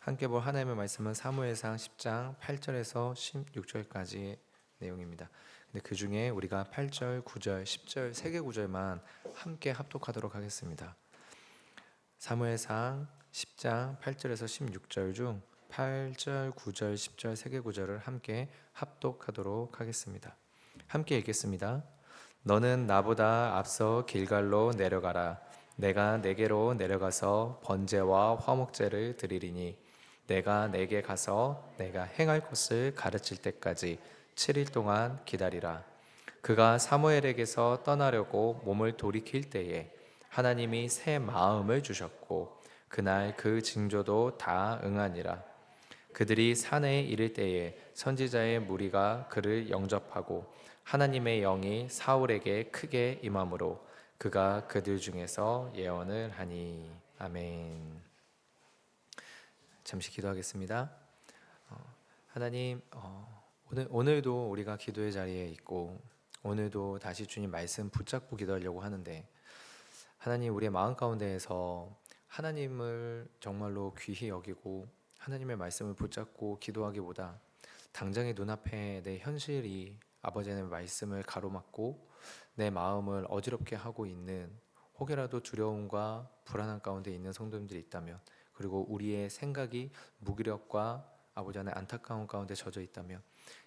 함께 볼 하나님의 말씀은 사무엘상 10장 8절에서 16절까지의 내용입니다. 근데 그 중에 우리가 8절, 9절, 10절 세 개 구절만 함께 합독하도록 하겠습니다. 사무엘상 10장 8절에서 16절 중 8절, 9절, 10절 세 개 구절을 함께 합독하도록 하겠습니다. 함께 읽겠습니다. 너는 나보다 앞서 길갈로 내려가라. 내가 내게로 내려가서 번제와 화목제를 드리리니 내가 내게 가서 내가 행할 것을 가르칠 때까지 7일 동안 기다리라. 그가 사무엘에게서 떠나려고 몸을 돌이킬 때에 하나님이 새 마음을 주셨고 그날 그 징조도 다 응하니라. 그들이 산에 이를 때에 선지자의 무리가 그를 영접하고 하나님의 영이 사울에게 크게 임함으로 그가 그들 중에서 예언을 하니 아멘. 잠시 기도하겠습니다. 어, 하나님 어, 오늘 오늘도 우리가 기도의 자리에 있고 오늘도 다시 주님 말씀 붙잡고 기도하려고 하는데 하나님 우리의 마음 가운데에서 하나님을 정말로 귀히 여기고 하나님의 말씀을 붙잡고 기도하기보다 당장의 눈앞에 내 현실이 아버지의 말씀을 가로막고 내 마음을 어지럽게 하고 있는 혹여라도 두려움과 불안한 가운데 있는 성도님들이 있다면 그리고 우리의 생각이 무기력과 아버지 안에 안타까운 가운데 젖어 있다면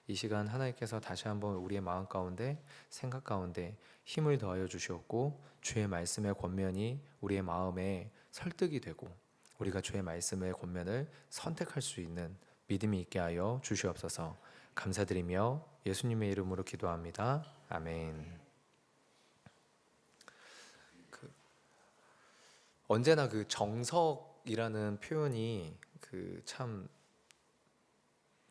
이 시간 하나님께서 다시 한번 우리의 마음 가운데 생각 가운데 힘을 더하여 주시옵고 주의 말씀의 권면이 우리의 마음에 설득이 되고 우리가 주의 말씀의 권면을 선택할 수 있는 믿음이 있게 하여 주시옵소서. 감사드리며 예수님의 이름으로 기도합니다. 아멘. 그 언제나 그 정석 이라는 표현이 그 참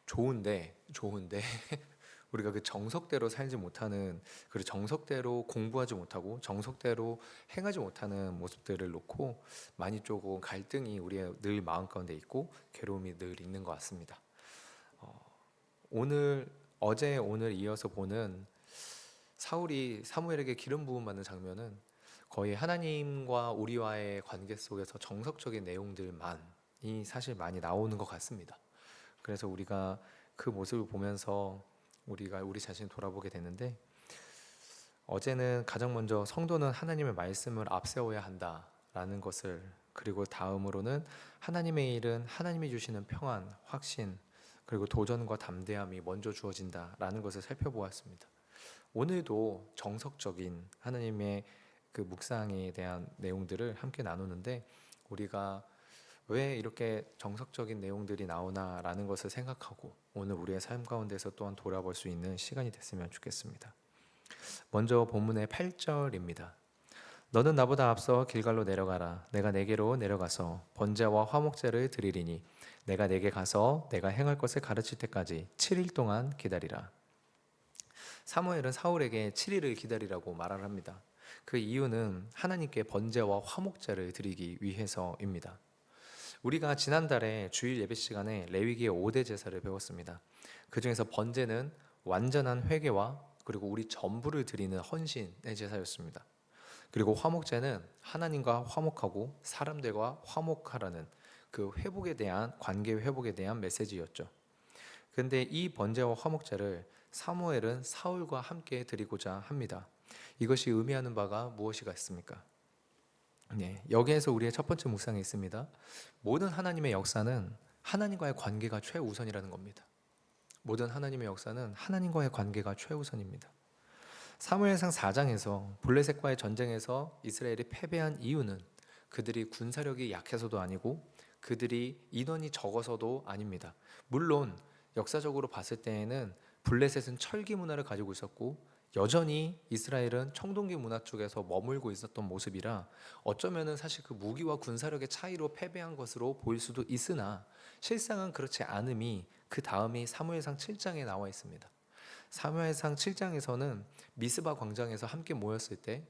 좋은데 좋은데 우리가 그 정석대로 살지 못하는 그 정석대로 공부하지 못하고 정석대로 행하지 못하는 모습들을 놓고 많이 조금 갈등이 우리의 늘 마음 가운데 있고 괴로움이 늘 있는 것 같습니다. 어, 오늘 어제 오늘 이어서 보는 사울이 사무엘에게 기름 부음 받는 장면은 거의 하나님과 우리와의 관계 속에서 정석적인 내용들만이 사실 많이 나오는 것 같습니다. 그래서 우리가 그 모습을 보면서 우리가 우리 자신 돌아보게 되는데 어제는 가장 먼저 성도는 하나님의 말씀을 앞세워야 한다라는 것을 그리고 다음으로는 하나님의 일은 하나님이 주시는 평안, 확신 그리고 도전과 담대함이 먼저 주어진다라는 것을 살펴보았습니다. 오늘도 정석적인 하나님의 그 묵상에 대한 내용들을 함께 나누는데 우리가 왜 이렇게 정석적인 내용들이 나오나라는 것을 생각하고 오늘 우리의 삶 가운데서 또한 돌아볼 수 있는 시간이 됐으면 좋겠습니다. 먼저 본문의 8절입니다. 너는 나보다 앞서 길갈로 내려가라. 내가 내게로 내려가서 번제와 화목제를 드리리니 내가 내게 가서 내가 행할 것을 가르칠 때까지 7일 동안 기다리라. 사무엘은 사울에게 7일을 기다리라고 말을 합니다. 그 이유는 하나님께 번제와 화목제를 드리기 위해서입니다. 우리가 지난달에 주일 예배 시간에 레위기의 5대 제사를 배웠습니다. 그 중에서 번제는 완전한 회개와 그리고 우리 전부를 드리는 헌신의 제사였습니다. 그리고 화목제는 하나님과 화목하고 사람들과 화목하라는 그 회복에 대한 관계 회복에 대한 메시지였죠. 근데 이 번제와 화목제를 사무엘은 사울과 함께 드리고자 합니다. 이것이 의미하는 바가 무엇이가 있습니까? 네, 여기에서 우리의 첫 번째 묵상이 있습니다. 모든 하나님의 역사는 하나님과의 관계가 최우선이라는 겁니다. 모든 하나님의 역사는 하나님과의 관계가 최우선입니다. 사무엘상 4장에서 블레셋과의 전쟁에서 이스라엘이 패배한 이유는 그들이 군사력이 약해서도 아니고 그들이 인원이 적어서도 아닙니다. 물론 역사적으로 봤을 때에는 블레셋은 철기 문화를 가지고 있었고 여전히 이스라엘은 청동기 문화 쪽에서 머물고 있었던 모습이라 어쩌면은 사실 그 무기와 군사력의 차이로 패배한 것으로 보일 수도 있으나 실상은 그렇지 않음이 그 다음이 사무엘상 7장에 나와 있습니다. 사무엘상 7장에서는 미스바 광장에서 함께 모였을 때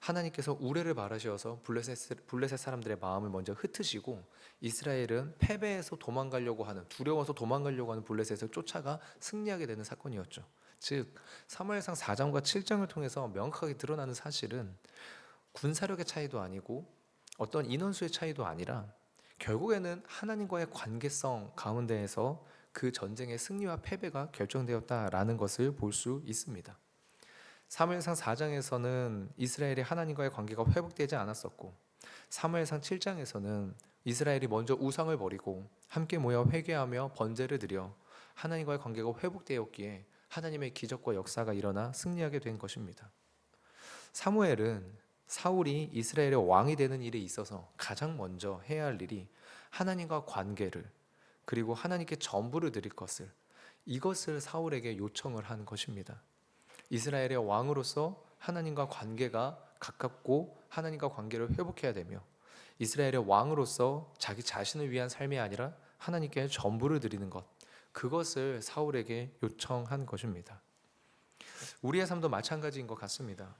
하나님께서 우레를 바라셔서 블레셋, 블레셋 사람들의 마음을 먼저 흩으시고 이스라엘은 패배해서 도망가려고 하는 두려워서 도망가려고 하는 블레셋을 쫓아가 승리하게 되는 사건이었죠. 즉 사무엘상 4장과 7장을 통해서 명확하게 드러나는 사실은 군사력의 차이도 아니고 어떤 인원수의 차이도 아니라 결국에는 하나님과의 관계성 가운데에서 그 전쟁의 승리와 패배가 결정되었다라는 것을 볼 수 있습니다. 사무엘상 4장에서는 이스라엘이 하나님과의 관계가 회복되지 않았었고 사무엘상 7장에서는 이스라엘이 먼저 우상을 버리고 함께 모여 회개하며 번제를 드려 하나님과의 관계가 회복되었기에 하나님의 기적과 역사가 일어나 승리하게 된 것입니다. 사무엘은 사울이 이스라엘의 왕이 되는 일에 있어서 가장 먼저 해야 할 일이 하나님과 관계를 그리고 하나님께 전부를 드릴 것을 이것을 사울에게 요청을 한 것입니다. 이스라엘의 왕으로서 하나님과 관계가 가깝고 하나님과 관계를 회복해야 되며 이스라엘의 왕으로서 자기 자신을 위한 삶이 아니라 하나님께 전부를 드리는 것 그것을 사울에게 요청한 것입니다. 우리의 삶도 마찬가지인 것 같습니다.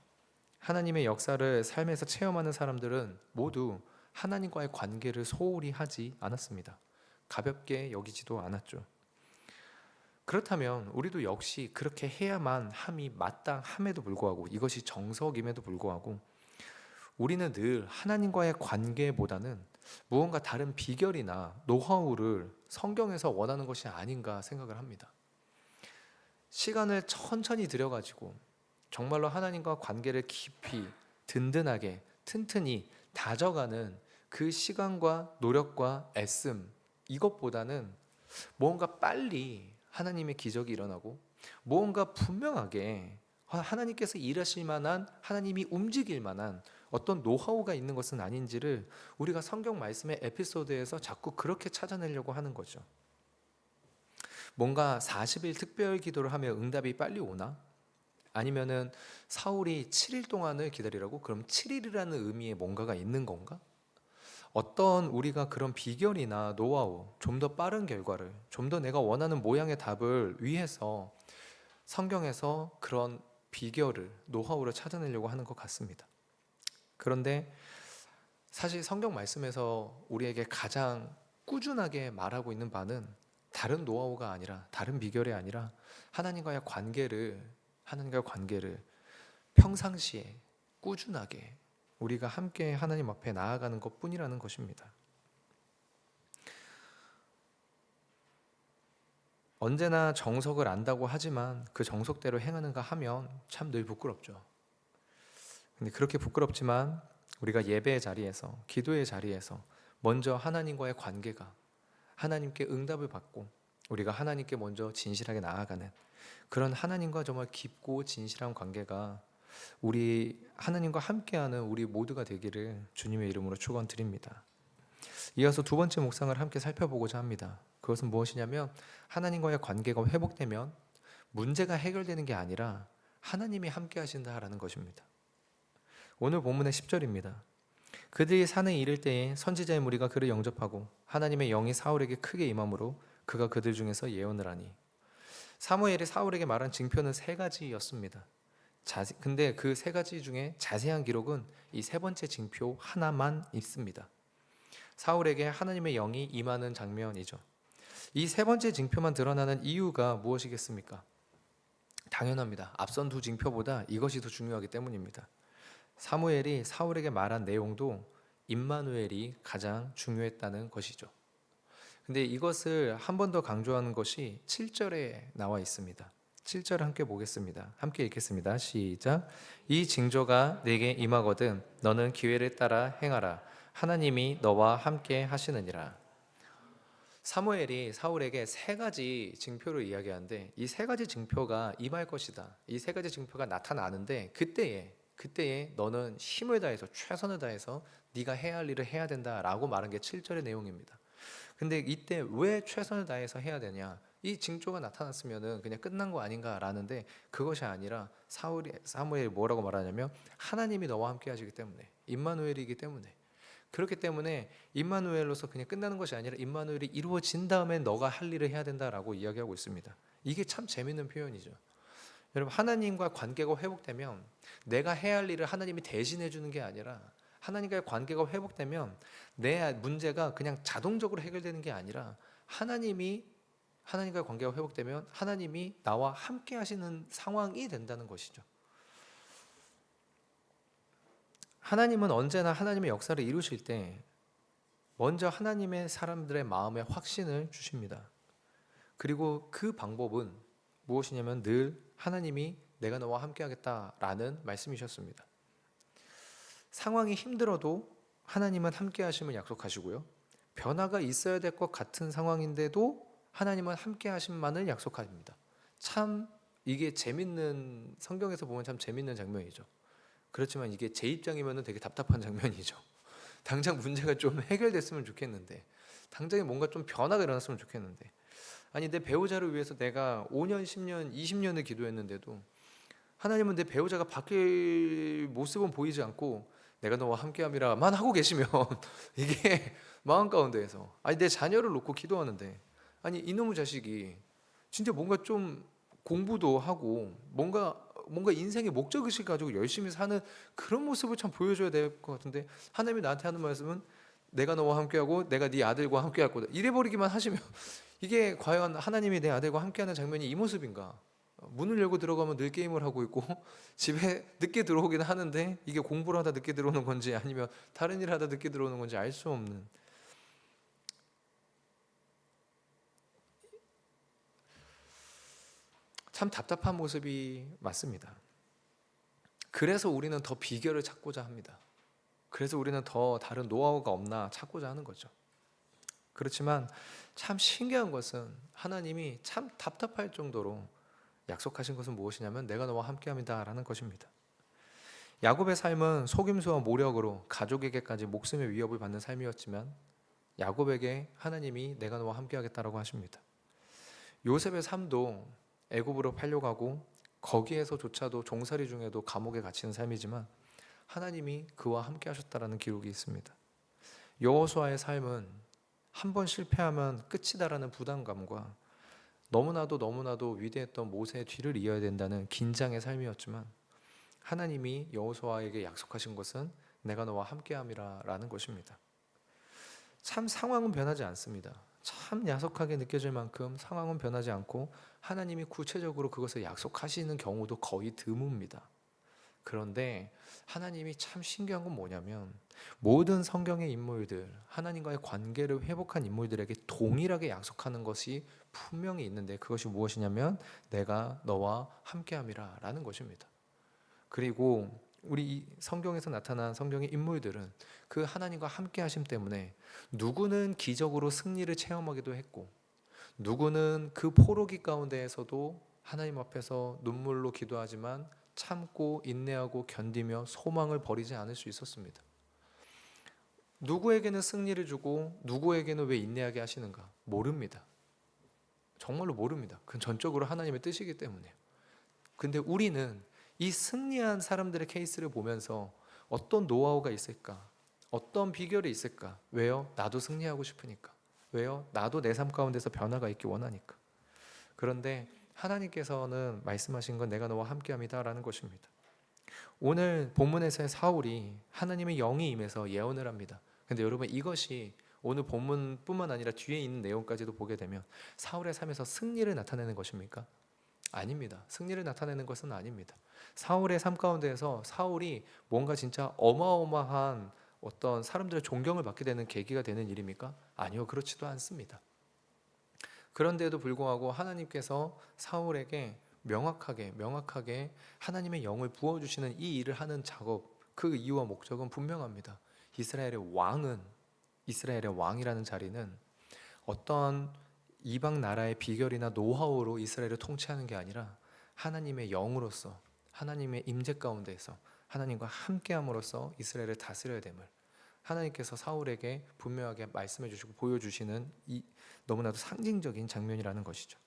하나님의 역사를 삶에서 체험하는 사람들은 모두 하나님과의 관계를 소홀히 하지 않았습니다. 가볍게 여기지도 않았죠. 그렇다면 우리도 역시 그렇게 해야만 함이 마땅함에도 불구하고 이것이 정석임에도 불구하고 우리는 늘 하나님과의 관계보다는 무언가 다른 비결이나 노하우를 성경에서 원하는 것이 아닌가 생각을 합니다. 시간을 천천히 들여가지고 정말로 하나님과 관계를 깊이 든든하게 튼튼히 다져가는 그 시간과 노력과 애씀 이것보다는 뭔가 빨리 하나님의 기적이 일어나고 뭔가 분명하게 하나님께서 일하실 만한 하나님이 움직일 만한 어떤 노하우가 있는 것은 아닌지를 우리가 성경 말씀의 에피소드에서 자꾸 그렇게 찾아내려고 하는 거죠. 뭔가 40일 특별 기도를 하면 응답이 빨리 오나? 아니면은 사울이 7일 동안을 기다리라고? 그럼 7일이라는 의미의 뭔가가 있는 건가? 어떤 우리가 그런 비결이나 노하우, 좀 더 빠른 결과를, 좀 더 내가 원하는 모양의 답을 위해서 성경에서 그런 비결을, 노하우를 찾아내려고 하는 것 같습니다. 그런데 사실 성경 말씀에서 우리에게 가장 꾸준하게 말하고 있는 바는 다른 노하우가 아니라 다른 비결이 아니라 하나님과의 관계를 하나님과의 관계를 평상시에 꾸준하게 우리가 함께 하나님 앞에 나아가는 것뿐이라는 것입니다. 언제나 정석을 안다고 하지만 그 정석대로 행하는가 하면 참 늘 부끄럽죠. 근데 그렇게 부끄럽지만 우리가 예배의 자리에서 기도의 자리에서 먼저 하나님과의 관계가 하나님께 응답을 받고 우리가 하나님께 먼저 진실하게 나아가는 그런 하나님과 정말 깊고 진실한 관계가 우리 하나님과 함께하는 우리 모두가 되기를 주님의 이름으로 축원드립니다. 이어서 두 번째 묵상을 함께 살펴보고자 합니다. 그것은 무엇이냐면 하나님과의 관계가 회복되면 문제가 해결되는 게 아니라 하나님이 함께 하신다라는 것입니다. 오늘 본문의 10절입니다. 그들이 산에 이를 때에 선지자의 무리가 그를 영접하고 하나님의 영이 사울에게 크게 임함으로 그가 그들 중에서 예언을 하니 사무엘이 사울에게 말한 징표는 세 가지였습니다. 자세, 근데 그 세 가지 중에 자세한 기록은 이 세 번째 징표 하나만 있습니다. 사울에게 하나님의 영이 임하는 장면이죠. 이 세 번째 징표만 드러나는 이유가 무엇이겠습니까? 당연합니다. 앞선 두 징표보다 이것이 더 중요하기 때문입니다. 사무엘이 사울에게 말한 내용도 임마누엘이 가장 중요했다는 것이죠. 근데 이것을 한 번 더 강조하는 것이 7절에 나와 있습니다. 7절 함께 보겠습니다. 함께 읽겠습니다. 시작. 이 징조가 내게 임하거든 너는 기회를 따라 행하라. 하나님이 너와 함께 하시느니라. 사무엘이 사울에게 세 가지 징표를 이야기하는데 이 세 가지 징표가 임할 것이다. 이 세 가지 징표가 나타나는데 그때에 그때에 너는 힘을 다해서 최선을 다해서 네가 해야 할 일을 해야 된다라고 말한 게 7절의 내용입니다. 근데 이때 왜 최선을 다해서 해야 되냐? 이 징조가 나타났으면은 그냥 끝난 거 아닌가라는데 그것이 아니라 사울이 사무엘이 뭐라고 말하냐면 하나님이 너와 함께 하시기 때문에 임마누엘이기 때문에 그렇기 때문에 임마누엘로서 그냥 끝나는 것이 아니라 임마누엘이 이루어진 다음에 너가 할 일을 해야 된다라고 이야기하고 있습니다. 이게 참 재밌는 표현이죠. 여러분 하나님과 관계가 회복되면 내가 해야 할 일을 하나님이 대신해 주는 게 아니라 하나님과의 관계가 회복되면 내 문제가 그냥 자동적으로 해결되는 게 아니라 하나님이 하나님과의 관계가 회복되면 하나님이 나와 함께 하시는 상황이 된다는 것이죠. 하나님은 언제나 하나님의 역사를 이루실 때 먼저 하나님의 사람들의 마음에 확신을 주십니다. 그리고 그 방법은 무엇이냐면 늘 하나님이 내가 너와 함께하겠다라는 말씀이셨습니다. 상황이 힘들어도 하나님은 함께하심을 약속하시고요. 변화가 있어야 될 것 같은 상황인데도 하나님은 함께하심만을 약속합니다. 참 이게 재밌는 성경에서 보면 참 재밌는 장면이죠. 그렇지만 이게 제 입장이면 되게 답답한 장면이죠. 당장 문제가 좀 해결됐으면 좋겠는데, 당장에 뭔가 좀 변화가 일어났으면 좋겠는데, 아니 내 배우자를 위해서 내가 5년, 10년, 20년을 기도했는데도 하나님은 내 배우자가 바뀔 모습은 보이지 않고 내가 너와 함께함이라만 하고 계시면 이게 마음 가운데에서 아니 내 자녀를 놓고 기도하는데 아니 이놈의 자식이 진짜 뭔가 좀 공부도 하고 뭔가 뭔가 인생의 목적 의식 가지고 열심히 사는 그런 모습을 참 보여줘야 될 것 같은데 하나님이 나한테 하는 말씀은 내가 너와 함께하고 내가 네 아들과 함께할 거다. 이래 버리기만 하시면 이게 과연 하나님이 내 아들과 함께하는 장면이 이 모습인가? 문을 열고 들어가면 늘 게임을 하고 있고 집에 늦게 들어오기는 하는데 이게 공부를 하다 늦게 들어오는 건지 아니면 다른 일을 하다 늦게 들어오는 건지 알 수 없는 참 답답한 모습이 맞습니다. 그래서 우리는 더 비결을 찾고자 합니다. 그래서 우리는 더 다른 노하우가 없나 찾고자 하는 거죠. 그렇지만 참 신기한 것은 하나님이 참 답답할 정도로 약속하신 것은 무엇이냐면 내가 너와 함께합니다라는 것입니다. 야곱의 삶은 속임수와 모력으로 가족에게까지 목숨의 위협을 받는 삶이었지만 야곱에게 하나님이 내가 너와 함께하겠다라고 하십니다. 요셉의 삶도 애굽으로 팔려가고 거기에서조차도 종살이 중에도 감옥에 갇히는 삶이지만 하나님이 그와 함께 하셨다라는 기록이 있습니다. 여호수아의 삶은 한 번 실패하면 끝이다라는 부담감과 너무나도 너무나도 위대했던 모세의 뒤를 이어야 된다는 긴장의 삶이었지만 하나님이 여호수아에게 약속하신 것은 내가 너와 함께함이라라는 것입니다. 참 상황은 변하지 않습니다. 참 야속하게 느껴질 만큼 상황은 변하지 않고 하나님이 구체적으로 그것을 약속하시는 경우도 거의 드뭅니다. 그런데 하나님이 참 신기한 건 뭐냐면 모든 성경의 인물들, 하나님과의 관계를 회복한 인물들에게 동일하게 약속하는 것이 분명히 있는데 그것이 무엇이냐면 내가 너와 함께함이라라는 것입니다. 그리고 우리 성경에서 나타난 성경의 인물들은 그 하나님과 함께 하심 때문에 누구는 기적으로 승리를 체험하기도 했고 누구는 그 포로기 가운데에서도 하나님 앞에서 눈물로 기도하지만 참고 인내하고 견디며 소망을 버리지 않을 수 있었습니다. 누구에게는 승리를 주고 누구에게는 왜 인내하게 하시는가? 모릅니다. 정말로 모릅니다. 그건 전적으로 하나님의 뜻이기 때문에요. 근데 우리는 이 승리한 사람들의 케이스를 보면서 어떤 노하우가 있을까? 어떤 비결이 있을까? 왜요? 나도 승리하고 싶으니까. 왜요? 나도 내 삶 가운데서 변화가 있기 원하니까. 그런데 하나님께서는 말씀하신 건 내가 너와 함께합니다라는 것입니다. 오늘 본문에서의 사울이 하나님의 영이 임해서 예언을 합니다. 근데 여러분 이것이 오늘 본문뿐만 아니라 뒤에 있는 내용까지도 보게 되면 사울의 삶에서 승리를 나타내는 것입니까? 아닙니다. 승리를 나타내는 것은 아닙니다. 사울의 삶 가운데에서 사울이 뭔가 진짜 어마어마한 어떤 사람들의 존경을 받게 되는 계기가 되는 일입니까? 아니요, 그렇지도 않습니다. 그런데도 불구하고 하나님께서 사울에게 명확하게 명확하게 하나님의 영을 부어 주시는 이 일을 하는 작업 그 이유와 목적은 분명합니다. 이스라엘의 왕은 이스라엘의 왕이라는 자리는 어떤 이방 나라의 비결이나 노하우로 이스라엘을 통치하는 게 아니라 하나님의 영으로서 하나님의 임재 가운데서 하나님과 함께함으로써 이스라엘을 다스려야 됨을 하나님께서 사울에게 분명하게 말씀해 주시고 보여주시는 이 너무나도 상징적인 장면이라는 것이죠.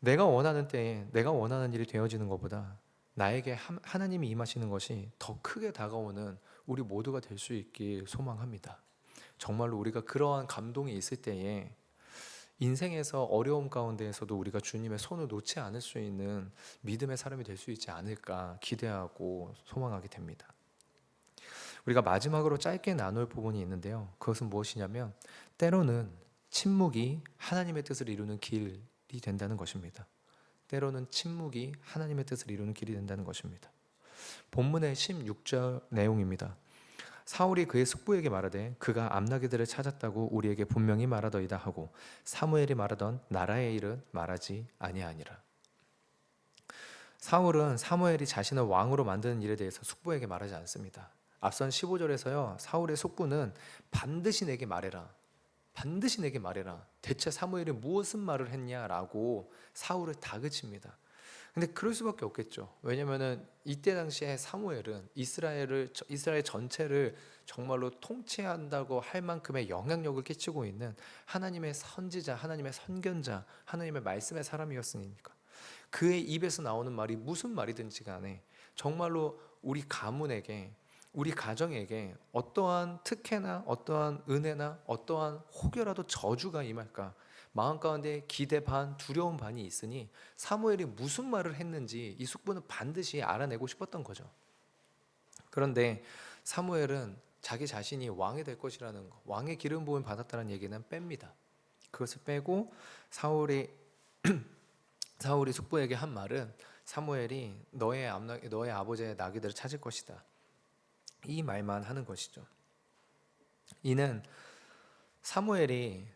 내가 원하는 때에 내가 원하는 일이 되어지는 것보다 나에게 하나님이 임하시는 것이 더 크게 다가오는 우리 모두가 될 수 있길 소망합니다. 정말로 우리가 그러한 감동이 있을 때에 인생에서 어려움 가운데에서도 우리가 주님의 손을 놓지 않을 수 있는 믿음의 사람이 될 수 있지 않을까 기대하고 소망하게 됩니다. 우리가 마지막으로 짧게 나눌 부분이 있는데요. 그것은 무엇이냐면 때로는 침묵이 하나님의 뜻을 이루는 길이 된다는 것입니다. 때로는 침묵이 하나님의 뜻을 이루는 길이 된다는 것입니다. 본문의 16절 내용입니다. 사울이 그의 숙부에게 말하되 그가 암나기들을 찾았다고 우리에게 분명히 말하더이다 하고 사무엘이 말하던 나라의 일은 말하지 아니하니라. 사울은 사무엘이 자신을 왕으로 만드는 일에 대해서 숙부에게 말하지 않습니다. 앞선 15절에서요. 사울의 숙부는 반드시 내게 말해라. 반드시 내게 말해라. 대체 사무엘이 무엇은 말을 했냐라고 사울을 다그칩니다. 근데 그럴 수밖에 없겠죠. 왜냐면은 이때 당시에 사무엘은 이스라엘을 이스라엘 전체를 정말로 통치한다고 할 만큼의 영향력을 끼치고 있는 하나님의 선지자, 하나님의 선견자, 하나님의 말씀의 사람이었으니까. 그의 입에서 나오는 말이 무슨 말이든지 간에 정말로 우리 가문에게 우리 가정에게 어떠한 특혜나 어떠한 은혜나 어떠한 혹여라도 저주가 임할까 마음 가운데 기대 반 두려움 반이 있으니 사무엘이 무슨 말을 했는지 이 숙부는 반드시 알아내고 싶었던 거죠. 그런데 사무엘은 자기 자신이 왕이 될 것이라는 거, 왕의 기름 부음 받았다는 얘기는 뺍니다. 그것을 빼고 사울이 사울이 숙부에게 한 말은 사무엘이 너의 암나, 너의 아버지의 나귀들을 찾을 것이다. 이 말만 하는 것이죠. 이는 사무엘이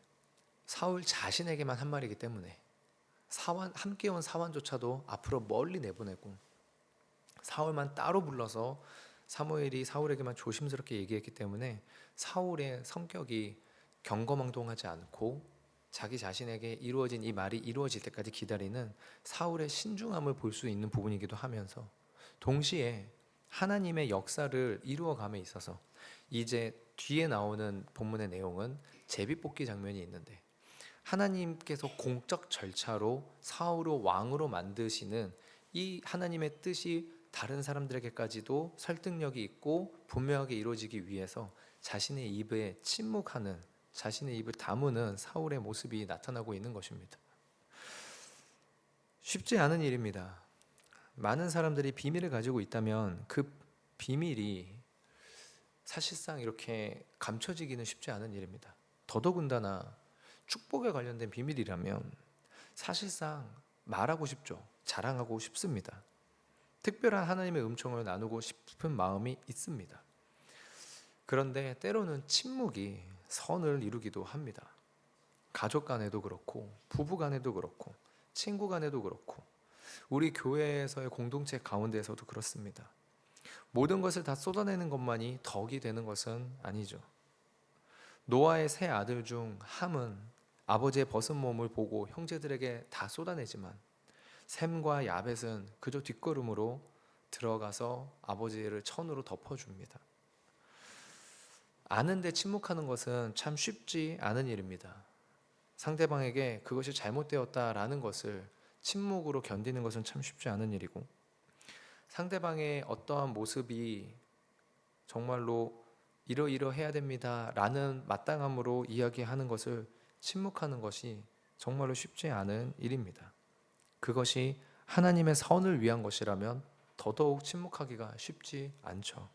사울 자신에게만 한 말이기 때문에 사원 함께 온 사원조차도 앞으로 멀리 내보내고 사울만 따로 불러서 사무엘이 사울에게만 조심스럽게 얘기했기 때문에 사울의 성격이 경거망동하지 않고 자기 자신에게 이루어진 이 말이 이루어질 때까지 기다리는 사울의 신중함을 볼 수 있는 부분이기도 하면서 동시에 하나님의 역사를 이루어감에 있어서 이제 뒤에 나오는 본문의 내용은 제비뽑기 장면이 있는데 하나님께서 공적 절차로 사울을 왕으로 만드시는 이 하나님의 뜻이 다른 사람들에게까지도 설득력이 있고 분명하게 이루어지기 위해서 자신의 입에 침묵하는 자신의 입을 다무는 사울의 모습이 나타나고 있는 것입니다. 쉽지 않은 일입니다. 많은 사람들이 비밀을 가지고 있다면 그 비밀이 사실상 이렇게 감춰지기는 쉽지 않은 일입니다. 더더군다나 축복에 관련된 비밀이라면 사실상 말하고 싶죠. 자랑하고 싶습니다. 특별한 하나님의 음성을 나누고 싶은 마음이 있습니다. 그런데 때로는 침묵이 선을 이루기도 합니다. 가족 간에도 그렇고, 부부 간에도 그렇고, 친구 간에도 그렇고, 우리 교회에서의 공동체 가운데에서도 그렇습니다. 모든 것을 다 쏟아내는 것만이 덕이 되는 것은 아니죠. 노아의 세 아들 중 함은 아버지의 벗은 몸을 보고 형제들에게 다 쏟아내지만 샘과 야벳은 그저 뒷걸음으로 들어가서 아버지를 천으로 덮어줍니다. 아는데 침묵하는 것은 참 쉽지 않은 일입니다. 상대방에게 그것이 잘못되었다라는 것을 침묵으로 견디는 것은 참 쉽지 않은 일이고 상대방의 어떠한 모습이 정말로 이러이러 해야 됩니다 라는 마땅함으로 이야기하는 것을 침묵하는 것이 정말로 쉽지 않은 일입니다. 그것이 하나님의 선을 위한 것이라면 더더욱 침묵하기가 쉽지 않죠.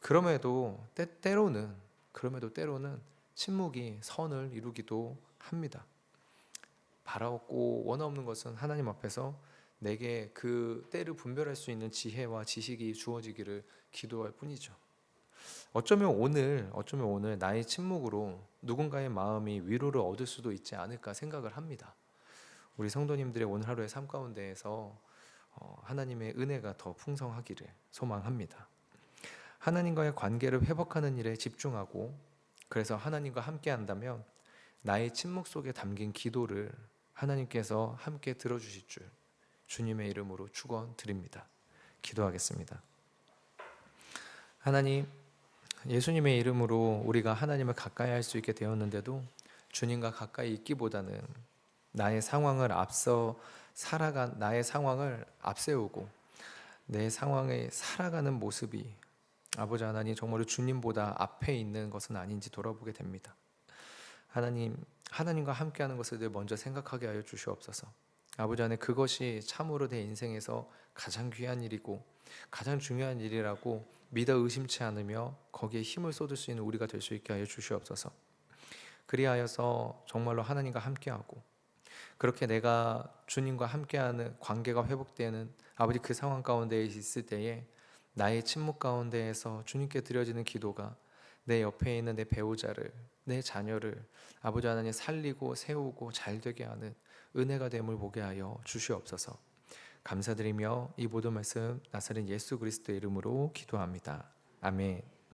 그럼에도 때, 때로는 그럼에도 때로는 침묵이 선을 이루기도 합니다. 바라옵고 원없는 것은 하나님 앞에서 내게 그 때를 분별할 수 있는 지혜와 지식이 주어지기를 기도할 뿐이죠. 어쩌면 오늘 어쩌면 오늘 나의 침묵으로 누군가의 마음이 위로를 얻을 수도 있지 않을까 생각을 합니다. 우리 성도님들의 오늘 하루의 삶 가운데에서 어, 하나님의 은혜가 더 풍성하기를 소망합니다. 하나님과의 관계를 회복하는 일에 집중하고 그래서 하나님과 함께 한다면 나의 침묵 속에 담긴 기도를 하나님께서 함께 들어주실 줄 주님의 이름으로 축원드립니다. 기도하겠습니다. 하나님 예수님의 이름으로 우리가 하나님을 가까이 할 수 있게 되었는데도 주님과 가까이 있기보다는 나의 상황을 앞서 살아간 나의 상황을 앞세우고 내 상황에 살아가는 모습이 아버지 하나님 정말로 주님보다 앞에 있는 것은 아닌지 돌아보게 됩니다. 하나님 하나님과 함께하는 것을 늘 먼저 생각하게 하여 주시옵소서. 아버지 안에 그것이 참으로 내 인생에서 가장 귀한 일이고 가장 중요한 일이라고 믿어 의심치 않으며 거기에 힘을 쏟을 수 있는 우리가 될 수 있게 하여 주시옵소서. 그리하여서 정말로 하나님과 함께하고 그렇게 내가 주님과 함께하는 관계가 회복되는 아버지 그 상황 가운데 있을 때에 나의 침묵 가운데에서 주님께 드려지는 기도가 내 옆에 있는 내 배우자를 내 자녀를 아버지 하나님 살리고 세우고 잘 되게 하는 은혜가 됨을 보게 하여 주시옵소서. 감사드리며 이 모든 말씀 나사렛 예수 그리스도의 이름으로 기도합니다. 아멘.